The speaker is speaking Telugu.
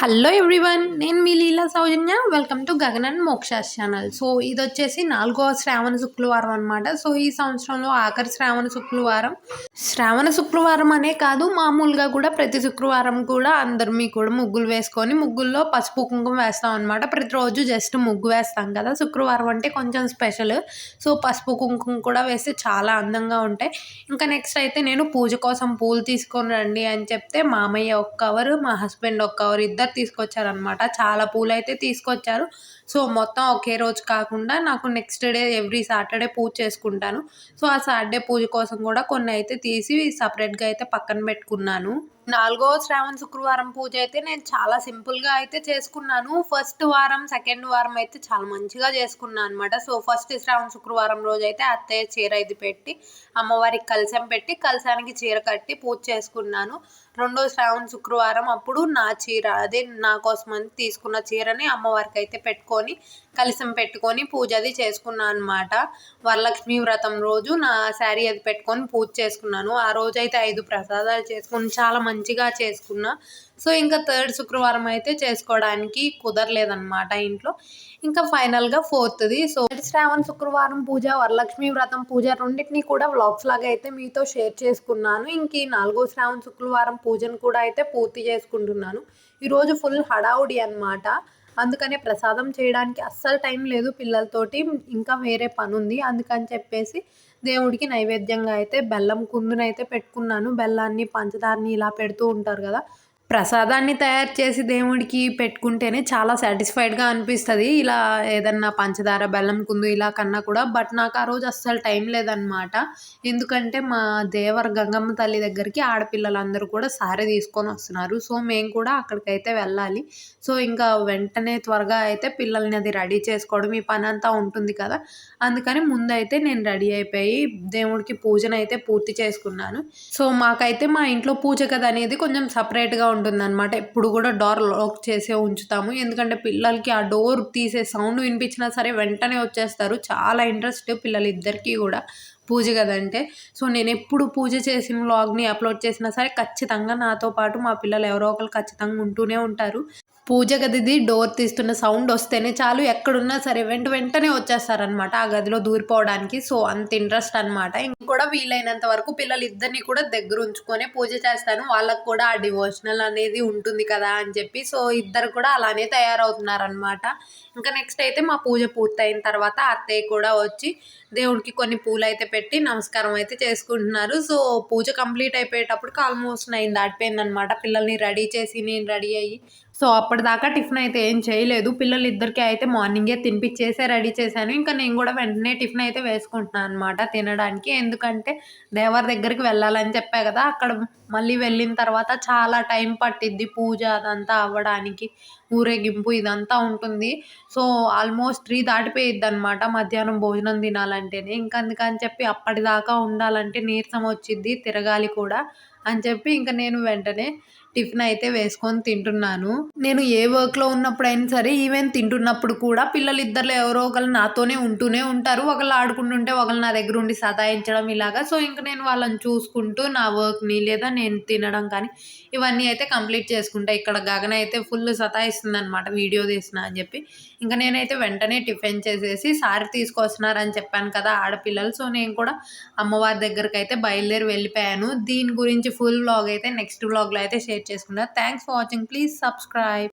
హలో ఎవ్రీవన్ నేను మీ Leela Soujanya. Welcome to Gagan and Moksha's channel so ఇది వచ్చేసి నాలుగవ శ్రావణ శుక్రవారం అనమాట సో ఈ సంవత్సరంలో ఆఖరి శ్రావణ శుక్రవారం శ్రావణ శుక్రవారం అనే కాదు మామూలుగా కూడా ప్రతి శుక్రవారం కూడా అందరు మీ కూడా ముగ్గులు వేసుకొని ముగ్గుల్లో పసుపు కుంకుమ వేస్తాం అనమాట ప్రతిరోజు జస్ట్ ముగ్గు వేస్తాం కదా. శుక్రవారం అంటే కొంచెం స్పెషల్. సో పసుపు కుంకుమ కూడా వేస్తే చాలా అందంగా ఉంటాయి. ఇంకా నెక్స్ట్ అయితే నేను పూజ కోసం పూలు తీసుకొని రండి అని చెప్తే మామయ్య ఒక కవర్ మా హస్బెండ్ ఒక కవర్ ఇద్దరు తీసుకొచ్చారనమాట చాలా పూలు అయితే తీసుకొచ్చారు. సో మొత్తం ఒకే రోజు కాకుండా నాకు next day every Saturday puja చేసుకుంటాను. సో ఆ సాటర్డే పూజ కోసం కూడా కొన్ని అయితే తీసి సపరేట్గా అయితే పక్కన పెట్టుకున్నాను. నాలుగో శ్రావణ శుక్రవారం పూజ అయితే నేను చాలా సింపుల్గా అయితే చేసుకున్నాను. ఫస్ట్ వారం సెకండ్ వారం అయితే చాలా మంచిగా చేసుకున్నాను అనమాట సో ఫస్ట్ శ్రావణ శుక్రవారం రోజు అయితే అత్తయ్య చీర ఇది పెట్టి అమ్మవారికి కలసం పెట్టి కలసానికి చీర కట్టి పూజ చేసుకున్నాను. రెండో శ్రావణ శుక్రవారం అప్పుడు నా చీర అదే నా కోసం అని తీసుకున్న చీరని అమ్మవారికి అయితే పెట్టుకొని కలిసం పెట్టుకొని పూజ అది చేసుకున్నాను అనమాట వరలక్ష్మి వ్రతం రోజు నా శారీ అది పెట్టుకొని పూజ చేసుకున్నాను. ఆ రోజైతే ఐదు ప్రసాదాలు చేసుకుని చాలా మంచిగా చేసుకున్నా. సో ఇంకా థర్డ్ శుక్రవారం అయితే చేసుకోవడానికి కుదరలేదన్నమాట ఇంట్లో. ఇంకా ఫైనల్గా ఫోర్త్ది. సో శ్రావణ శుక్రవారం పూజ వరలక్ష్మి వ్రతం పూజ రెండింటిని కూడా వ్లాగ్స్ లాగా అయితే మీతో షేర్ చేసుకున్నాను. ఇంక ఈ నాలుగో శ్రావణ శుక్రవారం పూజను కూడా అయితే పూర్తి చేసుకుంటున్నాను. ఈరోజు ఫుల్ హడావుడి అనమాట అందుకనే ప్రసాదం చేయడానికి అస్సలు టైం లేదు పిల్లలతోటి ఇంకా వేరే పని ఉంది అందుకని చెప్పేసి దేవుడికి నైవేద్యంగా అయితే బెల్లం కుందునైతే పెట్టుకున్నాను. బెల్లాన్ని పంచదారని ఇలా పెడుతూ ఉంటారు కదా. ప్రసాదాన్ని తయారు చేసి దేవుడికి పెట్టుకుంటేనే చాలా సాటిస్ఫైడ్గా అనిపిస్తుంది. ఇలా ఏదన్నా పంచదార బెల్లం కుందు ఇలా కన్నా కూడా. బట్ నాకు ఆ రోజు అస్సలు టైం లేదనమాట ఎందుకంటే మా దేవర్ గంగమ్మ తల్లి దగ్గరికి ఆడపిల్లలందరూ కూడా సారీ తీసుకొని వస్తున్నారు. సో మేము కూడా అక్కడికైతే వెళ్ళాలి. సో ఇంకా వెంటనే త్వరగా అయితే పిల్లల్ని అది రెడీ చేసుకోవడం ఈ పని అంతా ఉంటుంది కదా. అందుకని ముందైతే నేను రెడీ అయిపోయి దేవుడికి పూజనైతే అయితే పూర్తి చేసుకున్నాను. సో మాకైతే మా ఇంట్లో పూజ గది అనేది కొంచెం సపరేట్గా ఉంటుందన్నమాట ఎప్పుడు కూడా డోర్ లాక్ చేసే ఉంచుతాము. ఎందుకంటే పిల్లలకి ఆ డోర్ తీసే సౌండ్ వినిపించినా సరే వెంటనే వచ్చేస్తారు. చాలా ఇంట్రెస్ట్ పిల్లలిద్దరికీ కూడా పూజ కదంటే. సో నేను ఎప్పుడు పూజ చేసిన వ్లాగ్ని అప్లోడ్ చేసినా సరే ఖచ్చితంగా నాతో పాటు మా పిల్లలు ఎవరో ఒకరు ఖచ్చితంగా ఉంటూనే ఉంటారు. పూజ గదిది డోర్ తీస్తున్న సౌండ్ వస్తేనే చాలు ఎక్కడున్నా సరే వెంట వెంటనే వచ్చేస్తారనమాట ఆ గదిలో దూరిపోవడానికి. సో అంత ఇంట్రెస్ట్ అనమాట కూడా వీలైనంత వరకు పిల్లలు ఇద్దరిని కూడా దగ్గర ఉంచుకొని పూజ చేస్తాను. వాళ్ళకు కూడా ఆ డివోషనల్ అనేది ఉంటుంది కదా అని చెప్పి. సో ఇద్దరు కూడా అలానే తయారవుతున్నారనమాట ఇంకా నెక్స్ట్ అయితే మా పూజ పూర్తయిన తర్వాత అత్తయ్య కూడా వచ్చి దేవుడికి కొన్ని పూలు అయితే పెట్టి నమస్కారం అయితే చేసుకుంటున్నారు. సో పూజ కంప్లీట్ అయిపోయేటప్పటికి ఆల్మోస్ట్ నైన్ దాటిపోయింది అనమాట పిల్లల్ని రెడీ చేసి నేను రెడీ అయ్యి సో అప్పటిదాకా టిఫిన్ అయితే ఏం చేయలేదు. పిల్లలు ఇద్దరికి అయితే మార్నింగే తినిపించేసే రెడీ చేశాను. ఇంకా నేను కూడా వెంటనే టిఫిన్ అయితే వేసుకుంటున్నాను అనమాట తినడానికి. ఎందుకంటే దేవర్ దగ్గరికి వెళ్ళాలని చెప్పా కదా అక్కడ మళ్ళీ వెళ్ళిన తర్వాత చాలా టైం పట్టిద్ది పూజ అదంతా అవ్వడానికి. ఊరేగింపు ఇదంతా ఉంటుంది. సో ఆల్మోస్ట్ త్రీ దాటిపోయిద్ది అనమాట మధ్యాహ్నం భోజనం తినాలంటేనే. ఇంకా అందుకని చెప్పి అప్పటిదాకా ఉండాలంటే నీరసం వచ్చిద్ది తిరగాలి కూడా. అని చెప్పి ఇంకా నేను వెంటనే టిఫిన్ అయితే వేసుకొని తింటున్నాను. నేను ఏ వర్క్లో ఉన్నప్పుడైనా సరే ఈవెన్ తింటున్నప్పుడు కూడా పిల్లలు ఇద్దరు ఎవరో ఒకరు నాతోనే ఉంటూనే ఉంటారు. ఒకళ్ళు ఆడుకుంటుంటే ఒకళ్ళు నా దగ్గర ఉండి సతాయించడం ఇలాగా. సో ఇంకా నేను వాళ్ళని చూసుకుంటూ నా వర్క్ని లేదా నేను తినడం కానీ ఇవన్నీ అయితే కంప్లీట్ చేసుకుంటా. ఇక్కడ గగన అయితే ఫుల్ సతాయిస్తుంది అనమాట వీడియో తీసిన అని చెప్పి. ఇంకా నేనైతే వెంటనే టిఫిన్ చేసేసి సారి తీసుకొస్తున్నారని చెప్పాను కదా ఆడపిల్లలు. సో నేను కూడా అమ్మవారి దగ్గరికి అయితే బయలుదేరి వెళ్ళిపోయాను. దీని గురించి ఫుల్ వ్లాగ్ అయితే నెక్స్ట్ వ్లాగ్లో అయితే షేర్ చేసుకుంటాను thanks for watching please subscribe